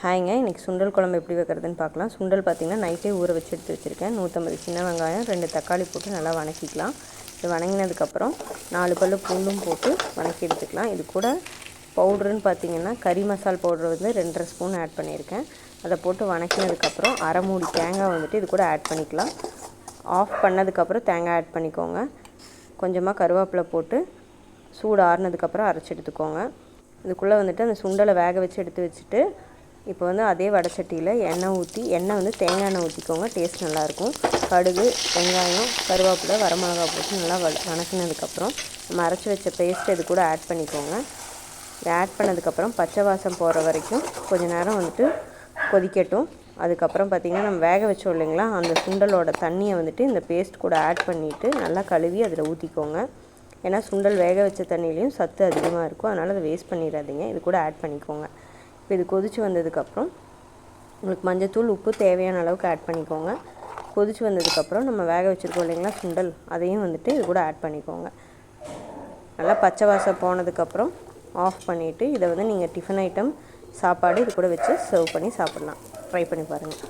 ஹாய்ங்க இன்றைக்கி சுண்டல் குழம்பு எப்படி வைக்கிறதுன்னு பார்க்கலாம். சுண்டல் பார்த்திங்கன்னா நைட்டே ஊற வச்சு எடுத்து வச்சுருக்கேன். நூற்றம்பது சின்ன வெங்காயம் ரெண்டு தக்காளி போட்டு நல்லா வணக்கிக்கலாம். இது வணங்கினதுக்கப்புறம் நாலு பல்லு பூண்டும் போட்டு வணக்கி எடுத்துக்கலாம். இது கூட பவுடருன்னு பார்த்தீங்கன்னா கறி மசால் பவுடர் வந்து ரெண்டரை ஸ்பூன் ஆட் பண்ணியிருக்கேன். அதை போட்டு வணக்கினதுக்கப்புறம் அரை மூடி தேங்காய் வந்துட்டு இது கூட ஆட் பண்ணிக்கலாம். ஆஃப் பண்ணதுக்கப்புறம் தேங்காய் ஆட் பண்ணிக்கோங்க. கொஞ்சமாக கருவேப்பிலை போட்டு சூடு ஆறுனதுக்கப்புறம் அரைச்சி எடுத்துக்கோங்க. இதுக்குள்ளே வந்துட்டு அந்த சுண்டலை வேக வச்சு எடுத்து வச்சுட்டு இப்போ வந்து அதே வடைச்சட்டியில் எண்ணெய் ஊற்றி எண்ணெய் வந்து தேங்காய் எண்ணெய் ஊற்றிக்கோங்க டேஸ்ட் நல்லாயிருக்கும் கடுகு வெங்காயம் கருவேப்பிலை வரமிளகா போட்டு நல்லா வ வணக்கினதுக்கப்புறம் நம்ம அரைச்சி வச்ச பேஸ்ட் இது கூட ஆட் பண்ணிக்கோங்க. இதை ஆட் பண்ணதுக்கப்புறம் பச்சை வாசம் போகிற வரைக்கும் கொஞ்ச நேரம் வந்துட்டு கொதிக்கட்டும். அதுக்கப்புறம் பார்த்திங்கன்னா நம்ம வேக வச்சோம் இல்லைங்களா அந்த சுண்டலோட தண்ணியை வந்துட்டு இந்த பேஸ்ட் கூட ஆட் பண்ணிவிட்டு நல்லா கழுவி அதில் ஊற்றிக்கோங்க ஏன்னா சுண்டல் வேக வச்ச தண்ணியிலையும் சத்து அதிகமாக இருக்கும். அதனால் அதை வேஸ்ட் பண்ணிடாதீங்க. இது கூட ஆட் பண்ணிக்கோங்க. இப்போ இது கொதித்து வந்ததுக்கப்புறம் உங்களுக்கு மஞ்சத்தூள் உப்பு தேவையான அளவுக்கு ஆட் பண்ணிக்கோங்க. கொதித்து வந்ததுக்கப்புறம் நம்ம வேக வச்சுருக்கோம் இல்லைங்களா சுண்டல் அதையும் வந்துட்டு இது கூட ஆட் பண்ணிக்கோங்க. நல்லா பச்சை வாசம் போனதுக்கப்புறம் ஆஃப் பண்ணிவிட்டு இதை வந்து நீங்கள் டிஃபன் ஐட்டம் சாப்பாடு இது கூட வச்சு சர்வ் பண்ணி சாப்பிட்லாம். ட்ரை பண்ணி பாருங்கள்